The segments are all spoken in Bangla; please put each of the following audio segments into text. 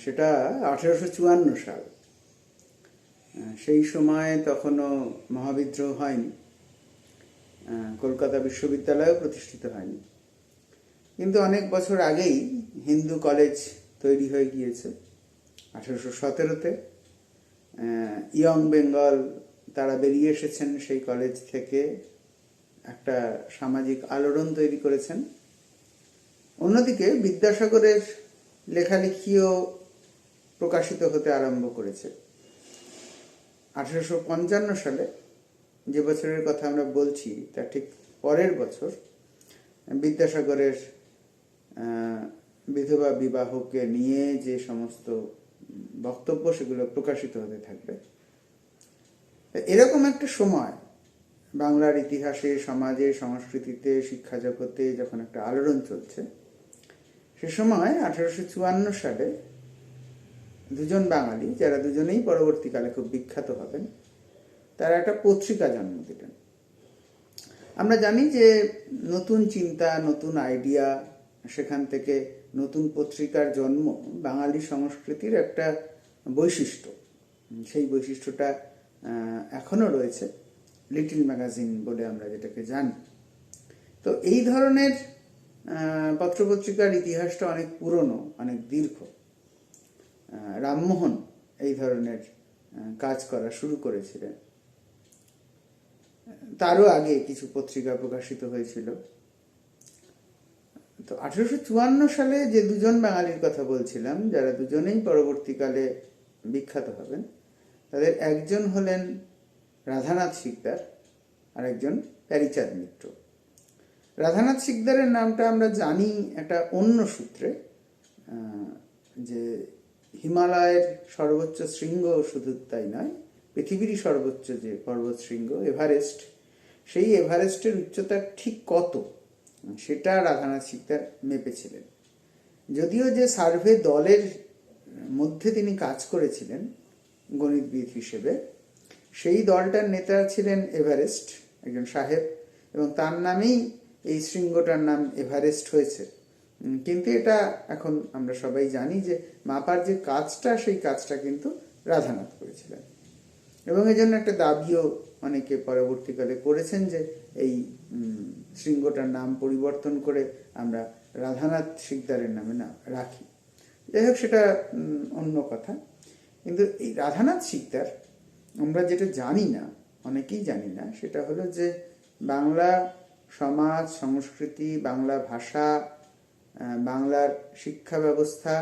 সেটা আঠেরোশো চুয়ান্ন সাল। সেই সময় তখনও মহাবিদ্রোহ হয়নি। কলকাতা বিশ্ববিদ্যালয়ও প্রতিষ্ঠিত হয়নি। কিন্তু অনেক বছর আগেই হিন্দু কলেজ তৈরি হয়ে গিয়েছে আঠেরোশো সতেরোতে। ইয়ং বেঙ্গল তারা বেরিয়ে এসেছেন সেই কলেজ থেকে একটা সামাজিক আলোড়ন তৈরি করেছেন। অন্যদিকে বিদ্যাসাগরের লেখালেখিও প্রকাশিত হতে আরম্ভ করেছে। আঠেরোশো পঞ্চান্ন সালে যে বছরের কথা আমরা বলছি তার ঠিক পরের বছর বিদ্যাসাগরের বিধবা বিবাহকে নিয়ে যে সমস্ত বক্তব্য, সেগুলো প্রকাশিত হতে থাকবে। এরকম একটা সময় বাংলার ইতিহাসে, সমাজে, সংস্কৃতিতে শিক্ষা জগতে যখন একটা আলোড়ন চলছে সে সময় আঠারোশো চুয়ান্ন সালে দুজন বাঙালি যারা দুজনেই পরবর্তীকালে খুব বিখ্যাত হবেন তারা একটা পত্রিকা জন্ম দিলেন। আমরা জানি যে নতুন চিন্তা নতুন আইডিয়া সেখান থেকে নতুন পত্রিকার জন্ম বাঙালি সংস্কৃতির একটা বৈশিষ্ট্য। সেই বৈশিষ্ট্যটা আহ, এখনও রয়েছে লিটিল ম্যাগাজিন বলে আমরা যেটাকে জানি। তো এই ধরনের পত্রপত্রিকার ইতিহাসটা অনেক পুরনো, অনেক দীর্ঘ। রামমোহন এই ধরনের কাজ করা শুরু করেছিলেন। তারও আগে কিছু পত্রিকা প্রকাশিত হয়েছিল। তো আঠারোশো চুয়ান্ন সালে যে দুজন বাঙালির কথা বলছিলাম, যারা দুজনেই পরবর্তীকালে বিখ্যাত হবেন, তাদের একজন হলেন রাধানাথ শিকদার আর একজন প্যারিচাঁদ মিত্র। রাধানাথ শিকদারের নামটা আমরা জানি একটা অন্য সূত্রে যে হিমালয়ের সর্বোচ্চ শৃঙ্গ শুধু তাই নয়, পৃথিবীরই সর্বোচ্চ যে পর্বত শৃঙ্গ, এভারেস্ট, সেই এভারেস্টের উচ্চতা ঠিক কত? সেটা রাধানাথ শিকদার মেপেছিলেন। যদিও যে সার্ভে দলের মধ্যে তিনি কাজ করেছিলেন, গণিতবিদ হিসেবে, সেই দলটার নেতা ছিলেন এভারেস্ট, একজন সাহেব, এবং তার নামেই এই শৃঙ্গটার নাম এভারেস্ট হয়েছে। কিন্তু এটা এখন আমরা সবাই জানি যে মাপার যে কাজটা, সেই কাজটা কিন্তু রাধানাথ করেছিলেন। এবং এই জন্য একটা দাবিও অনেকে পরবর্তীকালে করেছেন যে এই শৃঙ্গটার নাম পরিবর্তন করে আমরা রাধানাথ শিকদারের নামে না রাখি। যাই হোক, সেটা অন্য কথা। কিন্তু এই রাধানাথ শিকদার, আমরা যেটা জানি না, অনেকেই জানি না, সেটা হলো যে বাংলা সমাজ, সংস্কৃতি, বাংলা ভাষা বাংলার শিক্ষা ব্যবস্থা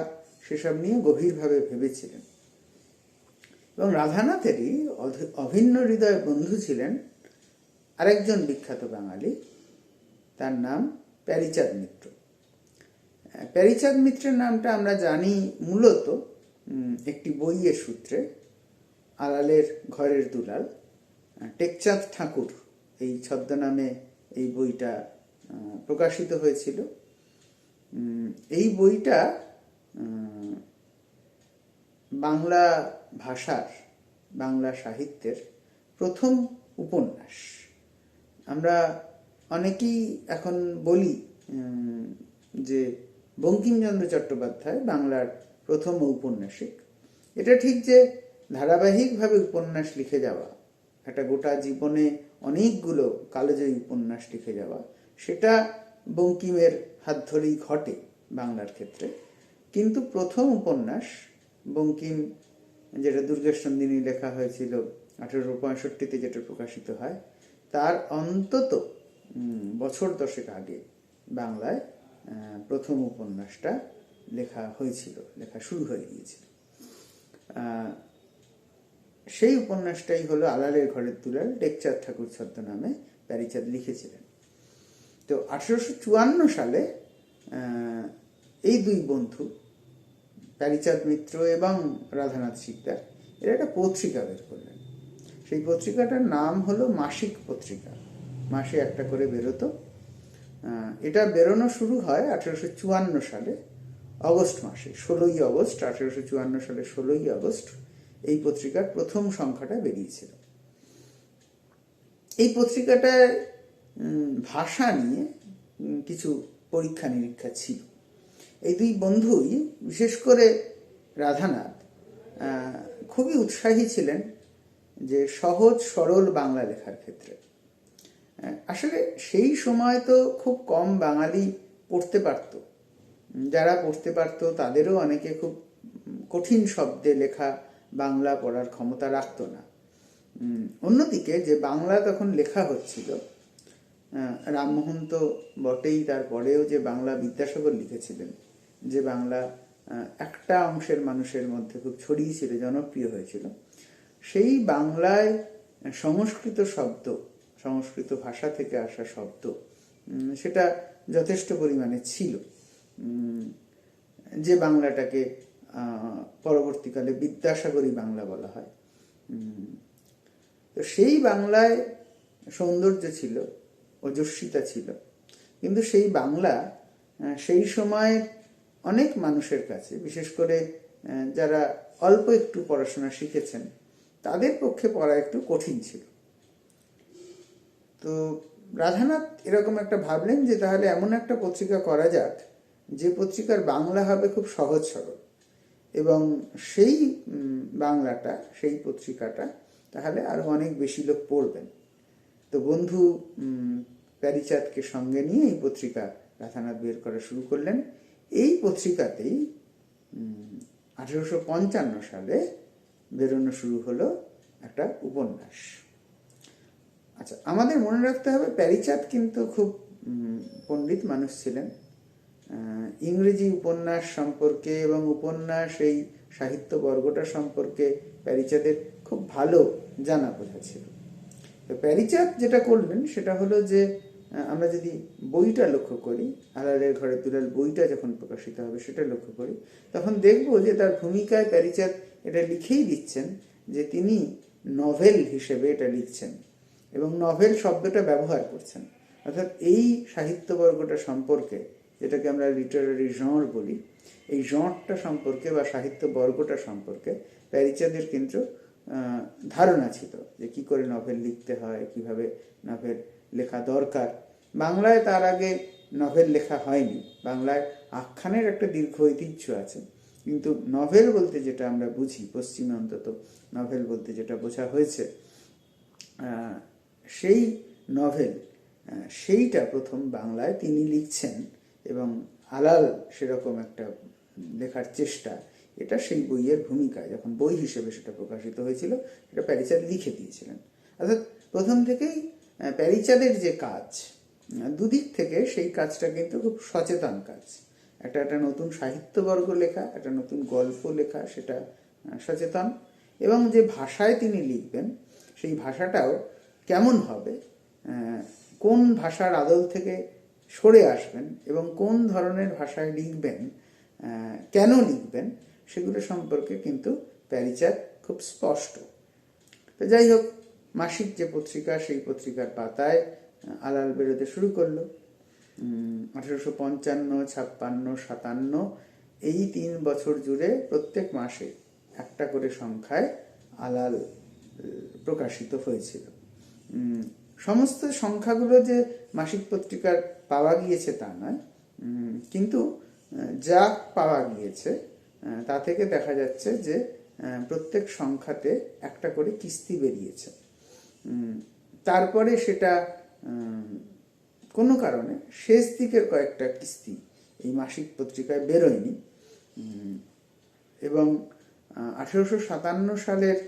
সেসব নিয়ে গভীরভাবে ভেবেছিলেন। এবং রাধানাথেরই অভিন্ন হৃদয় বন্ধু ছিলেন আরেকজন বিখ্যাত বাঙালি, তার নাম প্যারিচাঁদ মিত্র। প্যারিচাঁদ মিত্রের নামটা আমরা জানি মূলত একটি বইয়ের সূত্রে, আলালের ঘরের দুলাল টেকচাঁদ ঠাকুর, এই ছদ্মনামে এই বইটা প্রকাশিত হয়েছিল। এই বইটা বাংলা ভাষার, বাংলা সাহিত্যের প্রথম উপন্যাস। আমরা অনেকেই এখন বলি যে বঙ্কিমচন্দ্র চট্টোপাধ্যায় বাংলার প্রথম ঔপন্যাসিক। এটা ঠিক যে ধারাবাহিকভাবে উপন্যাস লিখে যাওয়া, একটা গোটা জীবনে অনেকগুলো কালোজয়ী উপন্যাস লিখে যাওয়া। সেটা বঙ্কিমের হাত ধরেই ঘটে বাংলার ক্ষেত্রে। কিন্তু প্রথম উপন্যাস, বঙ্কিম, যেটা দুর্গেশ নন্দিনী লেখা হয়েছিল আঠেরোশো পঁয়ষট্টিতে যেটা প্রকাশিত হয়, তার অন্তত বছর দশেক আগে বাংলায় প্রথম উপন্যাসটা লেখা হয়েছিল, লেখা শুরু হয়ে গিয়েছিল। সেই উপন্যাসটাই হলো আলালের ঘরের দুলাল টেকচাঁদ ঠাকুর ছদ্মনামে প্যারিচাঁদ লিখেছিলেন। তো আঠেরোশো চুয়ান্ন সালে এই দুই বন্ধু প্যারিচাঁদ মিত্র এবং রাধানাথ শিকদার, এরা একটা পত্রিকা বের করলেন। সেই পত্রিকাটার নাম হলো মাসিক পত্রিকা। মাসে একটা করে বেরোতো। এটা বেরোনো শুরু হয় আঠেরোশো চুয়ান্ন সালে, অগস্ট মাসে, ষোলোই আগস্ট আঠেরোশো চুয়ান্ন সালে ষোলোই আগস্ট এই পত্রিকার প্রথম সংখ্যাটা বেরিয়েছিল। এই পত্রিকাটার ভাষা নিয়ে কিছু পরীক্ষা নিরীক্ষা ছিল। এই দুই বন্ধুই, বিশেষ করে রাধানাথ খুবই উৎসাহী ছিলেন যে সহজ, সরল বাংলা লেখার ক্ষেত্রে। আসলে সেই সময় তো খুব কম বাঙালি পড়তে পারত। যারা পড়তে পারত, তাদেরও অনেকে খুব কঠিন শব্দে লেখা বাংলা পড়ার ক্ষমতা রাখতো না। অন্যদিকে যে বাংলা তখন লেখা হচ্ছিল রামমোহন তো বটেই তারপরেও যে বাংলা বিদ্যাসাগর লিখেছিলেন, যে বাংলা একটা অংশের মানুষের মধ্যে খুব ছড়িয়েছিল জনপ্রিয় হয়েছিল, সেই বাংলায় সংস্কৃত শব্দ, সংস্কৃত ভাষা থেকে আসা শব্দ সেটা যথেষ্ট পরিমাণে ছিল। যে বাংলাটাকে পরবর্তীকালে বিদ্যাসাগরী বাংলা বলা হয়। তো সেই বাংলায় সৌন্দর্য ছিল ওজস্বিতা ছিল। কিন্তু সেই বাংলা সেই সময়ের অনেক মানুষের কাছে, বিশেষ করে যারা অল্প একটু পড়াশোনা শিখেছেন, তাদের পক্ষে পড়া একটু কঠিন ছিল। তো রাধানাথ এরকম একটা ভাবলেন যে তাহলে এমন একটা পত্রিকা করা যাক, যে পত্রিকার বাংলা হবে খুব সহজ সরল। এবং সেই বাংলাটা, সেই পত্রিকাটা, তাহলে আরও অনেক বেশি লোক পড়বেন। তো বন্ধু প্যারিচাঁদকে সঙ্গে নিয়ে এই পত্রিকা রাধানাথ বের করা শুরু করলেন। এই পত্রিকাতেই আঠেরোশো পঞ্চান্ন সালে বেরোনো শুরু হলো একটা উপন্যাস। আচ্ছা আমাদের মনে রাখতে হবে প্যারিচাঁদ কিন্তু খুব পণ্ডিত মানুষ ছিলেন। ইংরেজি উপন্যাস সম্পর্কে এবং উপন্যাস এই সাহিত্য বর্গটা সম্পর্কে প্যারিচাঁদের খুব ভালো জানা বোঝা ছিল। তো প্যারিচাঁদ যেটা করলেন সেটা হলো যে আমরা যদি বইটা লক্ষ্য করি, আলালের ঘরে দুলাল বইটা যখন প্রকাশিত হবে সেটা লক্ষ্য করি, তখন দেখব যে তার ভূমিকায় প্যারিচাঁদ এটা লিখেই দিচ্ছেন যে তিনি নভেল হিসেবে এটা লিখছেন এবং নভেল শব্দটা ব্যবহার করছেন। অর্থাৎ এই সাহিত্যবর্গটা সম্পর্কে যেটাকে আমরা লিটারারি জঁর বলি, এই জঁরটা সম্পর্কে বা সাহিত্য বর্গটা সম্পর্কে প্যারিচাঁদের কিন্তু ধারণা ছিল যে কি করে নভেল লিখতে হয়, কীভাবে নভেল লেখা দরকার। বাংলায় তার আগে নভেল লেখা হয়নি। বাংলায় আখ্যানের একটা দীর্ঘ ঐতিহ্য আছে। কিন্তু নভেল বলতে যেটা আমরা বুঝি, পশ্চিমে অন্তত নভেল বলতে যেটা বোঝা হয়েছে সেই নভেল সেইটা প্রথম বাংলায় তিনি লিখছেন। এবং আলাল সেরকম একটা লেখার চেষ্টা, এটা সেই বইয়ের ভূমিকায় যখন বই হিসেবে সেটা প্রকাশিত হয়েছিল, সেটা প্যারিচাঁদ লিখে দিয়েছিলেন। অর্থাৎ প্রথম থেকেই প্যারিচাঁদের যে কাজ দুদিক থেকে সেই কাজটা কিন্তু খুব সচেতন কাজ। একটা একটা নতুন সাহিত্যবর্গ লেখা, একটা নতুন গল্প লেখা, সেটা সচেতন। এবং যে ভাষায় তিনি লিখবেন, সেই ভাষাটাও কেমন হবে কোন ভাষার আদল থেকে সরে আসবেন এবং কোন ধরনের ভাষায় লিখবেন কেন লিখবেন, সেগুলো সম্পর্কে কিন্তু প্যারিচার খুব স্পষ্ট। তো যাই হোক, মাসিক যে পত্রিকা, সেই পত্রিকার পাতায় আলাল বেরোতে শুরু করল। আঠেরোশো পঞ্চান্ন, ছাপ্পান্ন, সাতান্ন, এই তিন বছর জুড়ে প্রত্যেক মাসে একটা করে সংখ্যায় আলাল প্রকাশিত হয়েছিল। সমস্ত সংখ্যাগুলো যে মাসিক পত্রিকার পাওয়া গিয়েছে তা নয় কিন্তু যা পাওয়া গিয়েছে তা থেকে দেখা যাচ্ছে যে প্রত্যেক সংখ্যাতে একটা করে কিস্তি বেরিয়েছে। তারপরে সেটা কোনো কারণে শেষ দিকের কয়েকটা কিস্তি এই মাসিক পত্রিকায় বেরোয়নি। এবং আঠেরোশো সাতান্ন সালের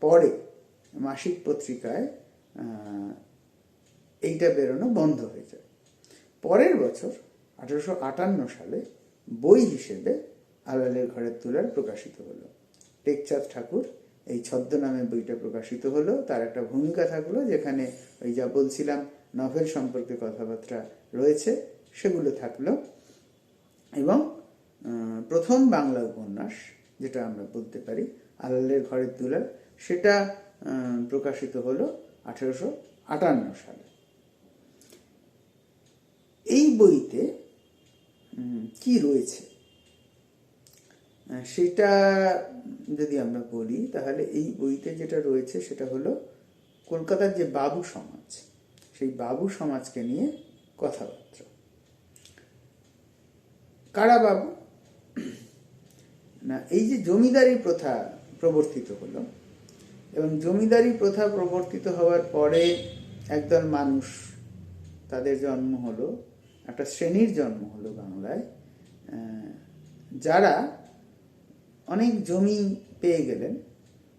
পরে মাসিক পত্রিকায় এইটা বেরোনো বন্ধ হয়ে যায়। পরের বছর আঠেরোশো আটান্ন সালে বই হিসেবে আলালের ঘরের তুলার প্রকাশিত হলো। টেকচাঁদ ঠাকুর এই ছদ্মনামে বইটা প্রকাশিত হলো। তার একটা ভূমিকা থাকল যেখানে ওই যা বলছিলাম, নভেল সম্পর্কে কথাবার্তা রয়েছে, সেগুলো থাকল। এবং প্রথম বাংলা উপন্যাস যেটা আমরা বলতে পারি, আলালের ঘরের তুলার সেটা প্রকাশিত হলো আঠেরোশো আটান্ন সালে। বইতে কি রয়েছে? সেটা যদি আমরা বলি, তাহলে এই বইতে যেটা রয়েছে সেটা হলো কলকাতার যে বাবু সমাজ, সেই বাবু সমাজকে নিয়ে কথাবার্তা। কারা বাবু? না, এই যে জমিদারি প্রথা প্রবর্তিত হলো, এবং জমিদারি প্রথা প্রবর্তিত হওয়ার পরে একদল মানুষ তাদের জন্ম হলো একটা শ্রেণির জন্ম হলো বাংলায় যারা অনেক জমি পেয়ে গেলেন,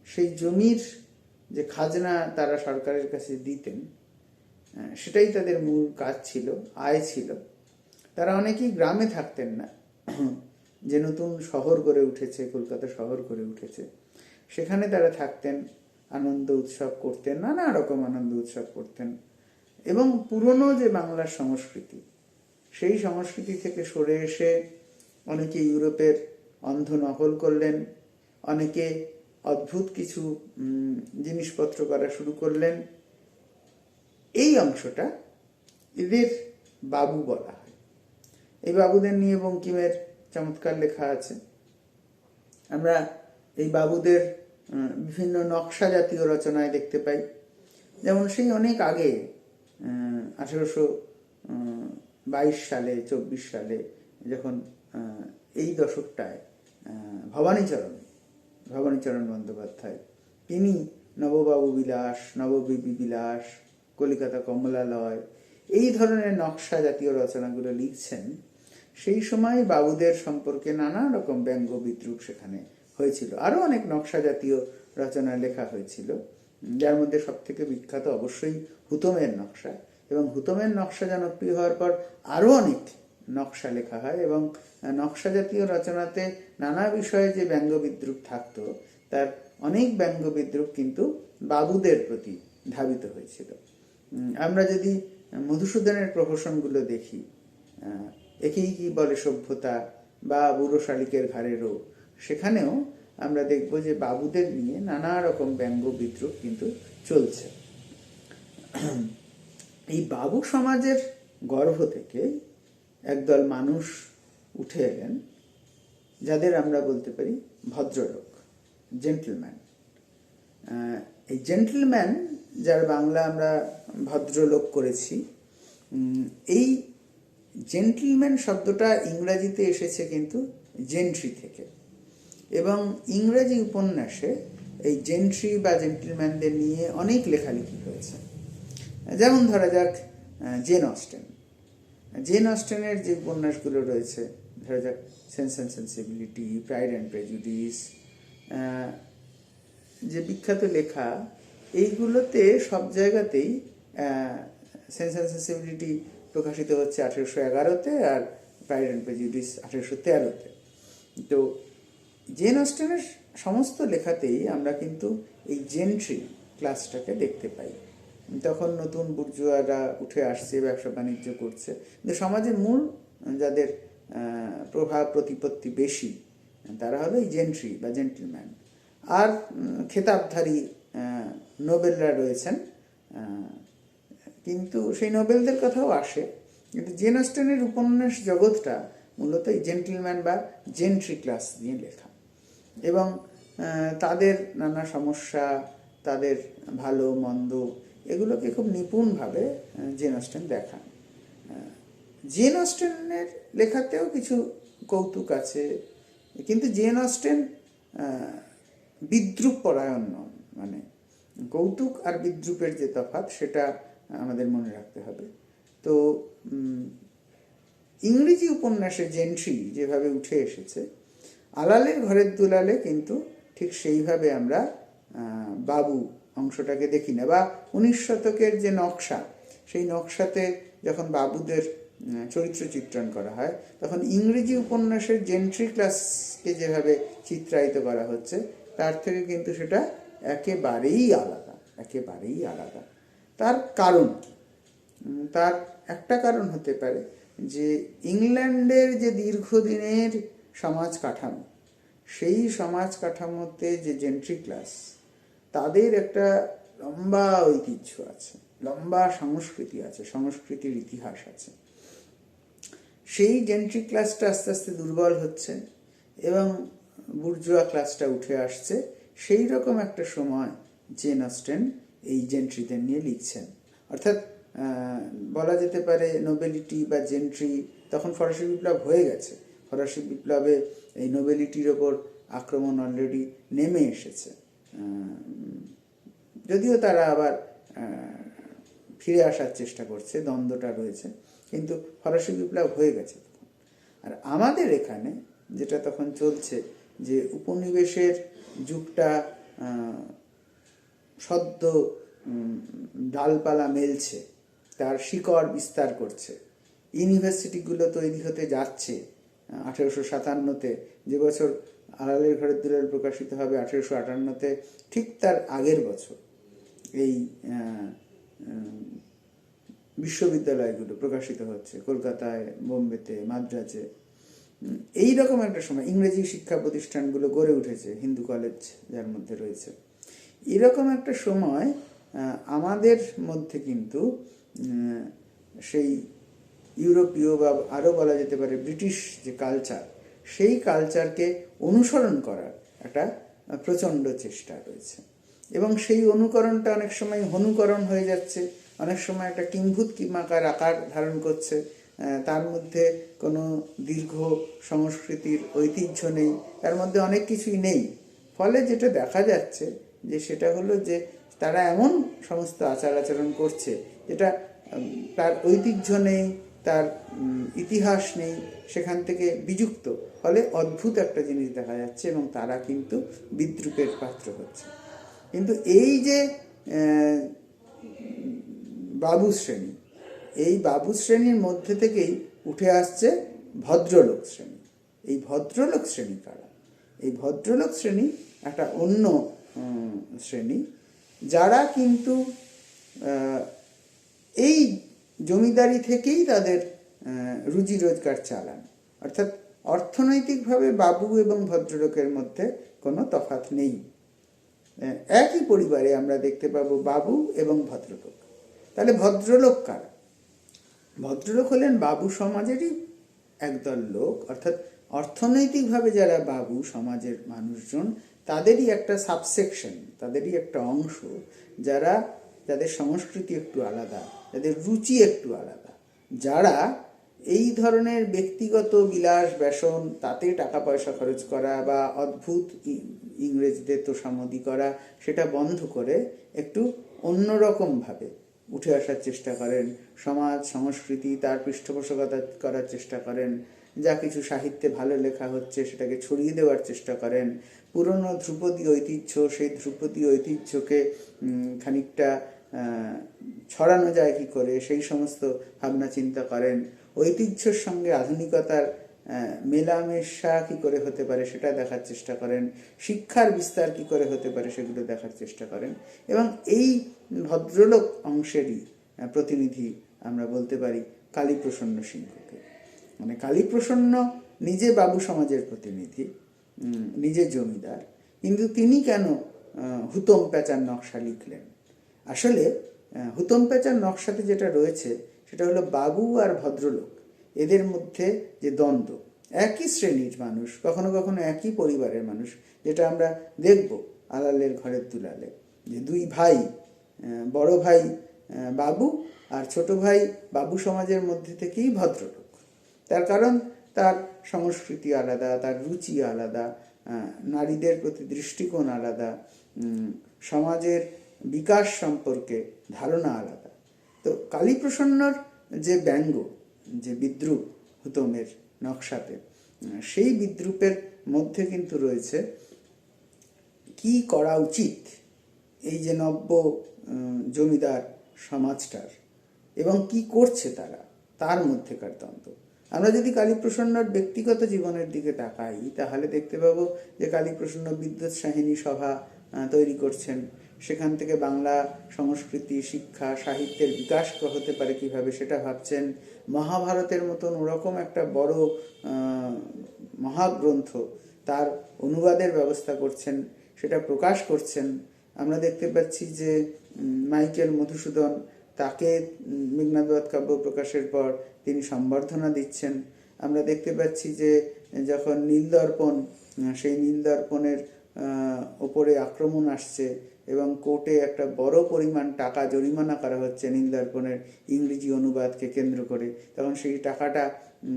সেই জমির যে খাজনা তারা সরকারের কাছে দিতেন সেটাই তাদের মূল কাজ ছিল, আয় ছিল। তারা অনেকেই গ্রামে থাকতেন না, যে নতুন শহর গড়ে উঠেছে, কলকাতা শহর গড়ে উঠেছে। সেখানে তারা থাকতেন, আনন্দ উৎসব করতেন, নানা রকম আনন্দ উৎসব করতেন। এবং পুরনো যে বাংলার সংস্কৃতি সেই সংস্কৃতি থেকে সরে এসে অনেকে ইউরোপের অন্ধ নকল করলেন, অনেকে অদ্ভুত কিছু জিনিসপত্র করা শুরু করলেন। এই অংশটা এদের বাবু বলা হয়। এই বাবুদের নিয়ে বঙ্কিমের চমৎকার লেখা আছে। আমরা এই বাবুদের বিভিন্ন নকশা জাতীয় রচনায় দেখতে পাই। যেমন সেই অনেক আগে আঠেরোশো বাইশ সালে, চব্বিশ সালে যখন এই দশকটায় ভবানীচরণ ভবানীচরণ বন্দ্যোপাধ্যায়, তিনি নববাবু বিলাস, নববিবি বিলাস, কলিকাতা কমলালয়, এই ধরনের নকশা জাতীয় রচনাগুলো লিখছেন, সেই সময় বাবুদের সম্পর্কে নানা রকম ব্যঙ্গ বিদ্রুপ সেখানে হয়েছিল। আরও অনেক নকশা জাতীয় রচনা লেখা হয়েছিল যার মধ্যে সব থেকে বিখ্যাত অবশ্যই হুতমের নকশা। এবং হুতমের নকশা জনপ্রিয় হওয়ার পর আরও অনেক নকশা লেখা হয় এবং নকশা জাতীয় রচনাতে নানা বিষয়ে যে ব্যঙ্গ বিদ্রুপ থাকতো, তার অনেক ব্যঙ্গ বিদ্রুপ কিন্তু বাবুদের প্রতি ধাবিত হয়েছিল। আমরা যদি মধুসূদনের প্রহসনগুলো দেখি একেই কি বলে সভ্যতা বা বুড়ো শালিকের ঘাড়েরও সেখানেও আমরা দেখব যে বাবুদের নিয়ে নানা রকম ব্যঙ্গ বিদ্রুপ কিন্তু চলছে। এই বাবু সমাজের গর্ভ থেকে একদল মানুষ উঠে এলেন, যাদের আমরা বলতে পারি ভদ্রলোক জেন্টলম্যান এই জেন্টলম্যান যার বাংলা আমরা ভদ্রলোক করেছি এই জেন্টলম্যান শব্দটা ইংরাজিতে এসেছে কিন্তু জেন্ট্রি থেকে। এবং ইংরাজি উপন্যাসে এই জেন্ট্রি বা জেন্টলম্যানদের নিয়ে অনেক লেখালেখি হয়েছে। যেমন ধরা যাক জেন অস্টেন জেন অস্টেনের যে উপন্যাসগুলো রয়েছে, ধরা যাক Sense and Sensibility Pride and Prejudice যে বিখ্যাত লেখা, এইগুলোতে সব জায়গাতেই সেন্স অ্যান্ড সেন্সিবিলিটি প্রকাশিত হচ্ছে আঠেরোশো এগারোতে আর প্রাইড অ্যান্ড প্রেজুডিস আঠেরোশো তেরোতে। তো জেন অস্টেনের সমস্ত লেখাতেই আমরা কিন্তু এই জেন্ট্রি ক্লাসটাকে দেখতে পাই। তখন নতুন বুর্জুয়ারা উঠে আসছে, ব্যবসা বাণিজ্য করছে। কিন্তু সমাজের মূল, যাদের প্রভাব, প্রতিপত্তি বেশি, তারা হলো এই জেন্ট্রি বা জেন্টলম্যান। আর খেতাবধারী নোবেলরা রয়েছেন কিন্তু সেই নোবেলদের কথাও আসে। কিন্তু জেন অস্টেনের উপন্যাস জগৎটা মূলত এই জেন্টলম্যান বা জেন্ট্রি ক্লাস নিয়ে লেখা। এবং তাদের নানা সমস্যা, তাদের ভালো, মন্দ এগুলোকে খুব নিপুণভাবে জেন অস্টেন দেখান। জেন অস্টেনের লেখাতেও কিছু কৌতুক আছে, কিন্তু জেন অস্টেন বিদ্রুপ পরায়ণ নন। মানে কৌতুক আর বিদ্রুপের যে তফাৎ, সেটা আমাদের মনে রাখতে হবে। তো ইংরেজি উপন্যাসে জেন্ট্রি যেভাবে উঠে এসেছে আলালের ঘরের দুলালে কিন্তু ঠিক সেইভাবে আমরা বাবু অংশটাকে দেখি না, বা উনিশ শতকের যে নকশা, সেই নকশাতে যখন বাবুদের চরিত্র চিত্রণ করা হয়, তখন ইংরেজি উপন্যাসের জেন্ট্রি ক্লাসকে যেভাবে চিত্রায়িত করা হচ্ছে, তার থেকে কিন্তু সেটা একেবারেই আলাদা একেবারেই আলাদা। তার কারণ তার একটা কারণ হতে পারে যে ইংল্যান্ডের যে দীর্ঘদিনের সমাজ কাঠামো, সেই সমাজ কাঠামোতে যে জেন্ট্রি ক্লাস তাদের একটা লম্বা ঐতিহ্য আছে, লম্বা সংস্কৃতি আছে, সংস্কৃতির ইতিহাস আছে। সেই জেন্ট্রি ক্লাসটা আস্তে আস্তে দুর্বল হচ্ছে এবং বুর্জুয়া ক্লাসটা উঠে আসছে। সেই রকম একটা সময় জেন অস্টেন এই জেন্ট্রিদের নিয়ে লিখছেন। অর্থাৎ বলা যেতে পারে নোবেলিটি বা জেন্ট্রি তখন ফরাসি বিপ্লব হয়ে গেছে। ফরাসি বিপ্লবে এই নোবেলিটির ওপর আক্রমণ অলরেডি নেমে এসেছে। যদিও তারা আবার ফিরে আসার চেষ্টা করছে, দ্বন্দ্বটা রয়েছে, কিন্তু ফরাসি বিপ্লব হয়ে গেছে আর আমাদের এখানে যেটা তখন চলছে, যে উপনিবেশের যুগটা সদ্য ডালপালা মেলছে, তার শিকড় বিস্তার করছে। ইউনিভার্সিটিগুলো তৈরি হতে যাচ্ছে, আঠেরোশো সাতান্নতে, যে বছর আড়ালের ঘরের দুলাল প্রকাশিত হবে আঠেরোশো আটান্নতে, ঠিক তার আগের বছর। এই বিশ্ববিদ্যালয়গুলো প্রকাশিত হচ্ছে, কলকাতায়, বোম্বেতে, মাদ্রাজে। এই রকম একটা সময় ইংরেজি শিক্ষা প্রতিষ্ঠানগুলো গড়ে উঠেছে, হিন্দু কলেজ যার মধ্যে রয়েছে। এরকম একটা সময় আমাদের মধ্যে কিন্তু সেই ইউরোপীয় বা আরও বলা যেতে পারে ব্রিটিশ যে কালচার সেই কালচারকে অনুসরণ করার একটা প্রচণ্ড চেষ্টা রয়েছে। এবং সেই অনুকরণটা অনেক সময় হনুকরণ হয়ে যাচ্ছে। অনেক সময় একটা কিম্ভূত কিমাকার আকার ধারণ করছে। তার মধ্যে কোনো দীর্ঘ সংস্কৃতির ঐতিহ্য নেই। তার মধ্যে অনেক কিছুই নেই। ফলে যেটা দেখা যাচ্ছে যে সেটা হলো যে তারা এমন সমস্ত আচার আচরণ করছে, যেটা তার ঐতিহ্য নেই, তার ইতিহাস নেই, সেখান থেকে বিযুক্ত। ফলে অদ্ভুত একটা জিনিস দেখা যাচ্ছে এবং তারা কিন্তু বিদ্রুপের পাত্র হচ্ছে। কিন্তু এই যে বাবু শ্রেণি, এই বাবু শ্রেণির মধ্যে থেকেই উঠে আসছে ভদ্রলোক শ্রেণি। এই ভদ্রলোক শ্রেণি কারা? এই ভদ্রলোক শ্রেণি একটা অন্য শ্রেণি, যারা কিন্তু এই জমিদারি থেকেই তাদের রুজি রোজগার চালান। অর্থাৎ অর্থনৈতিকভাবে বাবু এবং ভদ্রলোকের মধ্যে কোনো তফাৎ নেই। একই পরিবারে আমরা দেখতে পাবো বাবু এবং ভদ্রলোক। তাহলে ভদ্রলোক কারা? ভদ্রলোক হলেন বাবু সমাজেরই একদল লোক, অর্থাৎ অর্থনৈতিকভাবে যারা বাবু সমাজের মানুষজন, তাদেরই একটা সাবসেকশন তাদেরই একটা অংশ, যারা, যাদের সংস্কৃতি একটু আলাদা, যাদের রুচি একটু আলাদা, যারা এই ধরনের ব্যক্তিগত বিলাস ব্যসন তাতে টাকা পয়সা খরচ করা বা অদ্ভুত ইংরেজদের তোষামদি করা, সেটা বন্ধ করে একটু অন্যরকমভাবে উঠে আসার চেষ্টা করেন। সমাজ, সংস্কৃতি, তার পৃষ্ঠপোষকতা করার চেষ্টা করেন। যা কিছু সাহিত্যে ভালো লেখা হচ্ছে, সেটাকে ছড়িয়ে দেওয়ার চেষ্টা করেন। পুরনো ধ্রুপদী ঐতিহ্য, সেই ধ্রুপদী ঐতিহ্যকে খানিকটা ছড়ানো যায় কি করে, সেই সমস্ত ভাবনা চিন্তা করেন। ঐতিহ্যের সঙ্গে আধুনিকতার মেলামেশা কি করে হতে পারে সেটা দেখার চেষ্টা করেন, শিক্ষার বিস্তার কি করে হতে পারে সেগুলো দেখার চেষ্টা করেন এবং এই ভদ্রলোক অংশেরই প্রতিনিধি আমরা বলতে পারি কালীপ্রসন্ন সিংহকে। মানে কালীপ্রসন্ন নিজে বাবু সমাজের প্রতিনিধি নিজে জমিদার, কিন্তু তিনি কেন হুতম প্যাচার নকশা লিখলেন? আসলে হুতম প্যাচার নকশাতে যেটা রয়েছে সেটা হলো বাবু আর ভদ্রলোক। এদের মধ্যে যে দ্বন্দ্ব, একই শ্রেণির মানুষ, কখনো কখনো একই পরিবারের মানুষ, যেটা আমরা দেখব আলালের ঘরের দুলালে। যে দুই ভাই বড় ভাই বাবু আর ছোট ভাই বাবু সমাজের মধ্যে থেকেই ভদ্রলোক। তার কারণ তার সংস্কৃতি আলাদা, তার রুচি আলাদা নারীদের প্রতি দৃষ্টিকোণ আলাদা সমাজের বিকাশ সম্পর্কে ধারণা আলাদা। তো কালীপ্রসন্নর যে ব্যঙ্গ, যে বিদ্রুপ হুতমের নকশাতে, সেই বিদ্রুপের মধ্যে কিন্তু রয়েছে, কি করা উচিত এই যে নব্য জমিদার সমাজটার এবং কি করছে তারা, তার মধ্যেকার দ্বন্দ্ব। আমরা যদি কালীপ্রসন্নর ব্যক্তিগত জীবনের দিকে তাকাই, তাহলে দেখতে পাবো যে কালীপ্রসন্ন বিদ্যুৎ সাহিনী সভা তৈরি করছেন সেখান থেকে বাংলা সংস্কৃতি শিক্ষা সাহিত্যের বিকাশ হতে পারে কীভাবে সেটা ভাবছেন। মহাভারতের মতন ওরকম একটা বড় মহাগ্রন্থ তার অনুবাদের ব্যবস্থা করছেন সেটা প্রকাশ করছেন। আমরা দেখতে পাচ্ছি যে মাইকেল মধুসূদন তাকে উম, কাব্য প্রকাশের পর তিনি সম্বর্ধনা দিচ্ছেন। আমরা দেখতে পাচ্ছি যে যখন নীল দর্পণ সেই নীল দর্পণের ওপরে আক্রমণ আসছে এবং কোর্টে একটা বড় পরিমাণ টাকা জরিমানা করা হচ্ছে নীলদর্পণের ইংরেজি অনুবাদকে কেন্দ্র করে। তখন সেই টাকাটা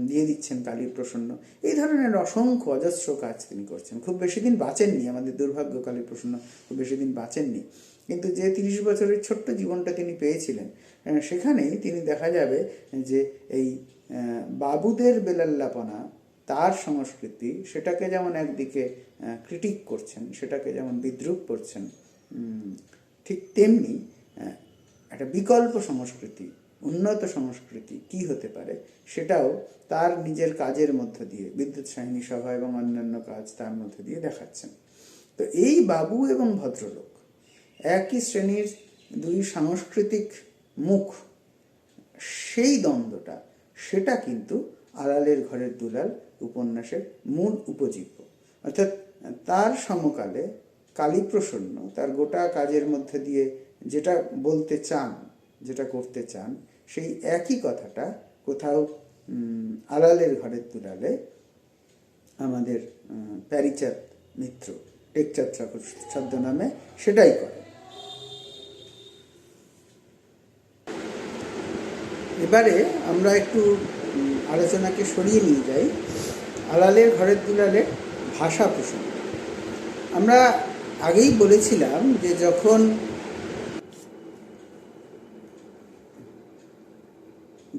দিয়ে দিচ্ছেন কালীর প্রসন্ন। এই ধরনের অসংখ্য অজস্র কাজ তিনি করছেন। খুব বেশি দিন বাঁচেননি আমাদের দুর্ভাগ্য কালীর প্রসন্ন, খুব বেশি দিন বাঁচেননি। কিন্তু যে তিরিশ বছরের ছোট্ট জীবনটা তিনি পেয়েছিলেন সেখানেই তিনি দেখা যাবে যে এই বাবুদের বেলাল্লাপনা, তার সংস্কৃতি, সেটাকে যেমন একদিকে ক্রিটিক করছেন, সেটাকে যেমন বিদ্রুপ করছেন ঠিক তেমনি একটা বিকল্প সংস্কৃতি, উন্নত সংস্কৃতি কি হতে পারে সেটাও তার নিজের কাজের মধ্য দিয়ে, বিদ্যুৎ সাহিনী সভা এবং অন্যান্য কাজ তার মধ্যে দিয়ে দেখাচ্ছেন। তো এই বাবু এবং ভদ্রলোক একই শ্রেণির দুই সাংস্কৃতিক মুখ, সেই দ্বন্দ্বটা, সেটা কিন্তু আড়ালের ঘরের দুলাল উপন্যাসের মূল উপজীব্য। অর্থাৎ তার সমকালে কালীপ্রসন্ন তার গোটা কাজের মধ্যে দিয়ে যেটা বলতে চান, যেটা করতে চান, সেই একই কথাটা কোথাও আলালের ঘরের দুলালে আমাদের প্যারিচাঁদ মিত্র, টেকচাঁদ ঠাকুর ছদ্মনামে সেটাই করে। এবারে আমরা একটু আলোচনাকে সরিয়ে নিয়ে যাই। আলালের ঘরের দুলালের ভাষা প্রসঙ্গ। আমরা আগেই বলেছিলাম যে যখন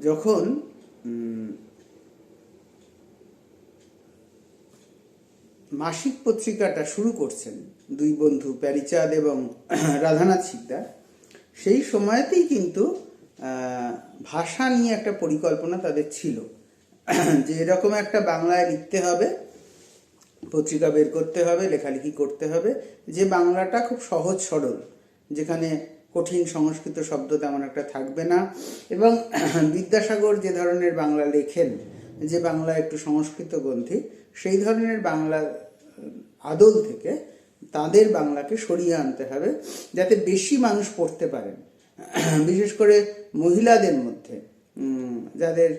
যখন মাসিক পত্রিকাটা শুরু করছেন দুই বন্ধু প্যারিচাঁদ এবং রাধানাথ সিকদার সেই সময়তেই কিন্তু ভাষা নিয়ে একটা পরিকল্পনা তাদের ছিল যে এরকম একটা বাংলায় লিখতে হবে। পত্রিকা বের করতে হবে, লেখালেখি করতে হবে। যে বাংলাটা খুব সহজ সরল, যেখানে কঠিন সংস্কৃত শব্দ তেমন একটা থাকবে না। এবং বিদ্যাসাগর যে ধরনের বাংলা লেখেন, যে বাংলা একটু সংস্কৃত গ্রন্থি, সেই ধরনের বাংলা আদল থেকে তাদের বাংলাকে সরিয়ে আনতে হবে, যাতে বেশি মানুষ পড়তে পারেন। বিশেষ করে মহিলাদের মধ্যে যাদের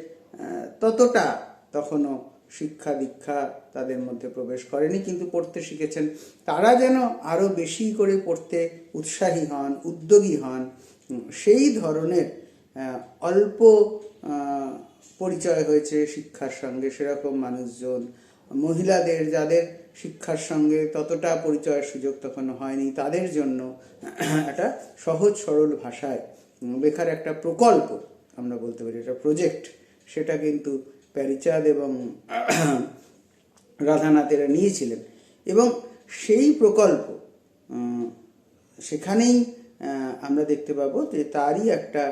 ততটা তখনও শিক্ষা দীক্ষা তাদের মধ্যে প্রবেশ করেনি, কিন্তু পড়তে শিখেছেন। তারা যেন আরও বেশি করে পড়তে উৎসাহী হন, উদ্যোগী হন সেই ধরনের অল্প পরিচয় হয়েছে শিক্ষার সঙ্গে। সেরকম মানুষজন, মহিলাদের যাদের শিক্ষার সঙ্গে ততটা পরিচয়ের সুযোগ তখন হয়নি, তাদের জন্য একটা সহজ, সরল ভাষায় লেখার একটা প্রকল্প, আমরা বলতে পারি, একটা প্রজেক্ট সেটা কিন্তু প্যারিচাঁদ এবং রাধানাথেরা নিয়েছিলেন। এবং সেই প্রকল্প সেখানেই আমরা দেখতে পাবো যে তারই একটা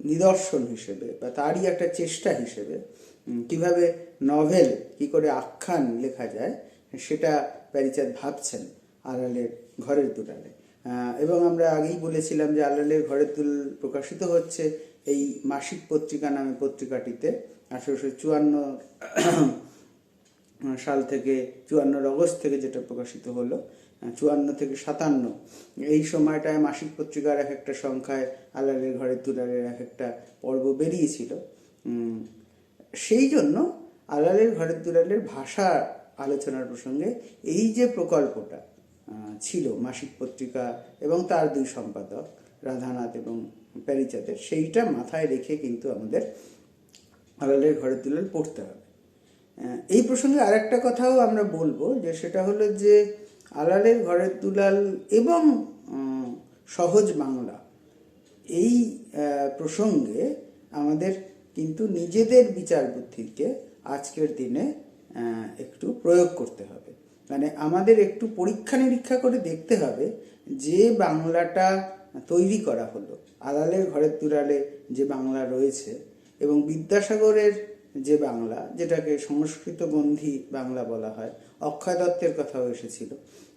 নিদর্শন হিসেবে বা তারই একটা চেষ্টা হিসেবে কীভাবে নভেল কি করে আখ্যান লেখা যায় সেটা প্যারিচাঁদ ভাবছেন আড়ালের ঘরের আহ, এবং আমরা আগেই বলেছিলাম যে আলালের ঘরের দুল প্রকাশিত হচ্ছে এই মাসিক পত্রিকা নামে পত্রিকাটিতে আঠারোশো চুয়ান্ন সাল থেকে চুয়ান্নর অগস্ট থেকে যেটা প্রকাশিত হলো চুয়ান্ন থেকে সাতান্ন। এই সময়টায় মাসিক পত্রিকার এক একটা সংখ্যায় আলালের ঘরের তুলারের এক একটা পর্ব বেরিয়েছিল। সেই জন্য আলালের ঘরের দুলালের ভাষা আলোচনার প্রসঙ্গে এই যে প্রকল্পটা ছিল মাসিক পত্রিকা এবং তার দুই সম্পাদক রাধানাথ এবং প্যারিচাঁদের। সেইটা মাথায় রেখে কিন্তু আমাদের আলালের ঘরের দুলাল পড়তে হবে। এই প্রসঙ্গে আরেকটা কথাও আমরা বলব যে সেটা হলো যে আলালের ঘরের দুলাল এবং সহজ বাংলা এই প্রসঙ্গে আমাদের কিন্তু নিজেদের বিচার বুদ্ধিকে আজকের দিনে একটু প্রয়োগ করতে হবে। মানে আমাদের একটু পরীক্ষা নিরীক্ষা করে দেখতে হবে যে বাংলাটা তৈরি করা হলো। আলালের ঘরের দুলালে যে বাংলা রয়েছে এবং বিদ্যাসাগরের যে বাংলা, যেটাকে সংস্কৃত গন্ধি বাংলা বলা হয়, অক্ষয় দত্তের কথাও এসেছিল।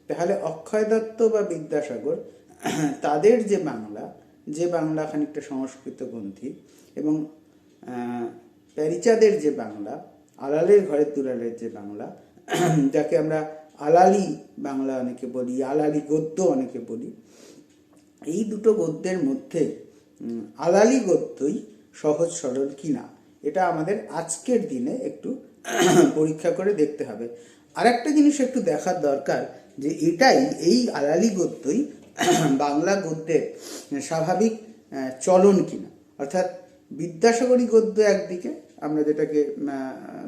তাহলে অক্ষয় দত্ত বা বিদ্যাসাগর তাদের যে বাংলা যে বাংলা খানিকটা সংস্কৃত গ্রন্থি এবং প্যারিচাঁদের যে বাংলা আলালের ঘরের দুলালের যে বাংলা, যাকে আমরা আলালি বাংলা অনেকে বলি, আলালি গদ্য অনেকে বলি এই দুটো গদ্যের মধ্যে আলালি গদ্যই সহজ সরল কিনা, এটা আমাদের আজকের দিনে একটু পরীক্ষা করে দেখতে হবে। আর একটা জিনিস একটু দেখার দরকার, যে এটাই, এই আলালি গদ্যই বাংলা গদ্যের স্বাভাবিক চলন কিনা। অর্থাৎ বিদ্যাসাগরী গদ্য একদিকে, আমরা যেটাকে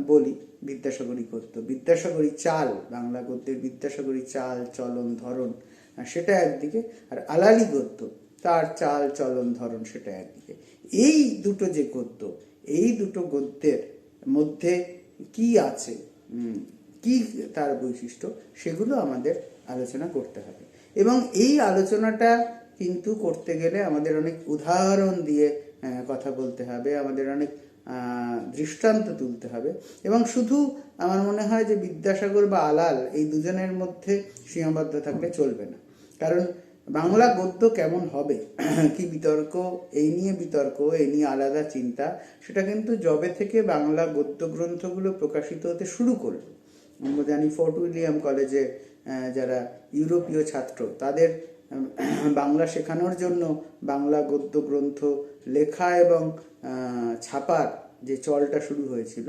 বলি বিদ্যাসাগরী গদ্য, বিদ্যাসাগরী চাল, বাংলা গদ্যের বিদ্যাসাগরী চাল, চলন, ধরন। সেটা একদিকে, আর আলালি গদ্য, তার চাল, চলন, ধরন সেটা একদিকে। এই দুটো যে গদ্য, এই দুটো গদ্যের মধ্যে কি আছে কি তার বৈশিষ্ট্য, সেগুলো আমাদের আলোচনা করতে হবে। এবং এই আলোচনাটা কিন্তু করতে গেলে আমাদের অনেক উদাহরণ দিয়ে কথা বলতে হবে, আমাদের অনেক দৃষ্টান্ত তুলতে হবে। এবং শুধু আমার মনে হয় যে বিদ্যাসাগর বা আলাল এই দুজনের মধ্যে সীমাবদ্ধ থাকলে চলবে না। কারণ বাংলা গদ্য কেমন হবে? কি বিতর্ক? এই নিয়ে বিতর্ক, এই নিয়ে আলাদা চিন্তা, সেটা কিন্তু জবে থেকে বাংলা গদ্য গ্রন্থগুলো প্রকাশিত হতে শুরু করল। আমরা জানি ফোর্ট উইলিয়াম কলেজে যারা ইউরোপীয় ছাত্র, তাদের বাংলা শেখানোর জন্য বাংলা গদ্য গ্রন্থ লেখা এবং ছাপার যে চলটা শুরু হয়েছিল,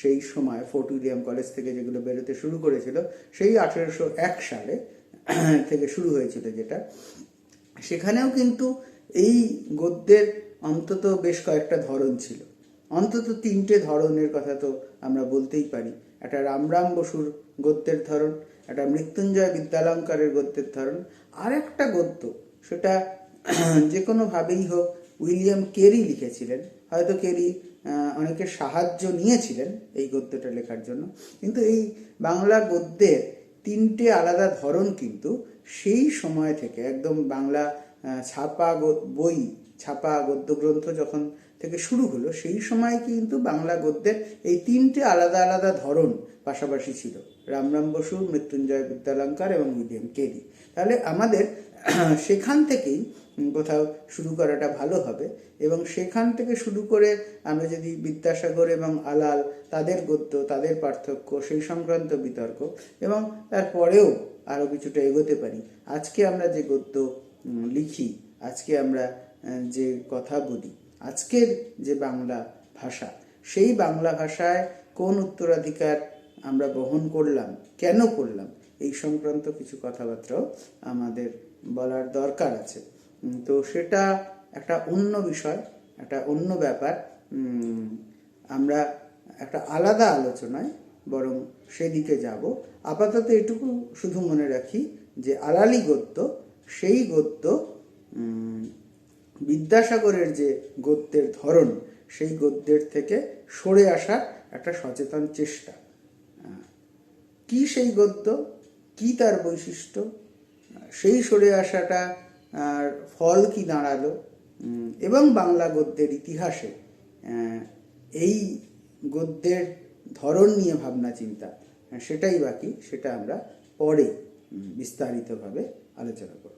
সেই সময় ফোর্ট উইলিয়াম কলেজ থেকে যেগুলো বেরোতে শুরু করেছিল, সেই আঠেরোশো এক সালে থেকে শুরু হয়েছিল যেটা। সেখানেও কিন্তু এই গদ্যের অন্তত বেশ কয়েকটা ধরন ছিল। অন্তত তিনটে ধরনের কথা তো আমরা বলতেই পারি। একটা রামরাম বসুর গদ্যের ধরন, একটা মৃত্যুঞ্জয় বিদ্যালঙ্কারের গদ্যের ধরন আর একটা গদ্য, সেটা যে কোনোভাবেই হোক উইলিয়াম কেরি লিখেছিলেন। হয়তো কেরি অনেকের সাহায্য নিয়েছিলেন এই গদ্যটা লেখার জন্য। কিন্তু এই বাংলা গদ্যের তিনটে আলাদা ধরন কিন্তু সেই সময় থেকে একদম বাংলা ছাপা বই, ছাপা গদ্যগ্রন্থ যখন থেকে শুরু হলো, সেই সময় কিন্তু বাংলা গদ্যের এই তিনটে আলাদা আলাদা ধরন পাশাপাশি ছিল। রামরাম বসু, মৃত্যুঞ্জয় বিদ্যালঙ্কার এবং উইলিয়াম কেরি তাহলে আমাদের, সেখান থেকেই কোথাও শুরু করাটা ভালো হবে। এবং সেখান থেকে শুরু করে আমরা যদি বিদ্যাসাগর এবং আলাল, তাদের গদ্য, তাদের পার্থক্য, সেই সংক্রান্ত বিতর্ক এবং তারপরেও আরও কিছুটা এগোতে পারি। আজকে আমরা যে গদ্য লিখি, আজকে আমরা যে কথা বলি, আজকের যে বাংলা ভাষা, সেই বাংলা ভাষায় কোন উত্তরাধিকার আমরা বহন করলাম, কেন করলাম, এই সংক্রান্ত কিছু কথাবার্তাও আমাদের বলার দরকার আছে। তো সেটা একটা অন্য বিষয়, একটা অন্য ব্যাপার। আমরা একটা আলাদা আলোচনায় বরং সেদিকে যাব। আপাতত এটুকু শুধু মনে রাখি যে আলালি গদ্য, সেই গদ্য বিদ্যাসাগরের যে গদ্যের ধরন, সেই গদ্যের থেকে সরে আসার একটা সচেতন চেষ্টা। কি সেই গদ্য? কি তার বৈশিষ্ট্য? সেই সরে আসাটা ফল কি দাঁড়াল? এবং বাংলা গদ্যের ইতিহাসে এই গদ্যের ধরন নিয়ে ভাবনা চিন্তা সেটাই বাকি, সেটা আমরা পরে বিস্তারিতভাবে আলোচনা করব।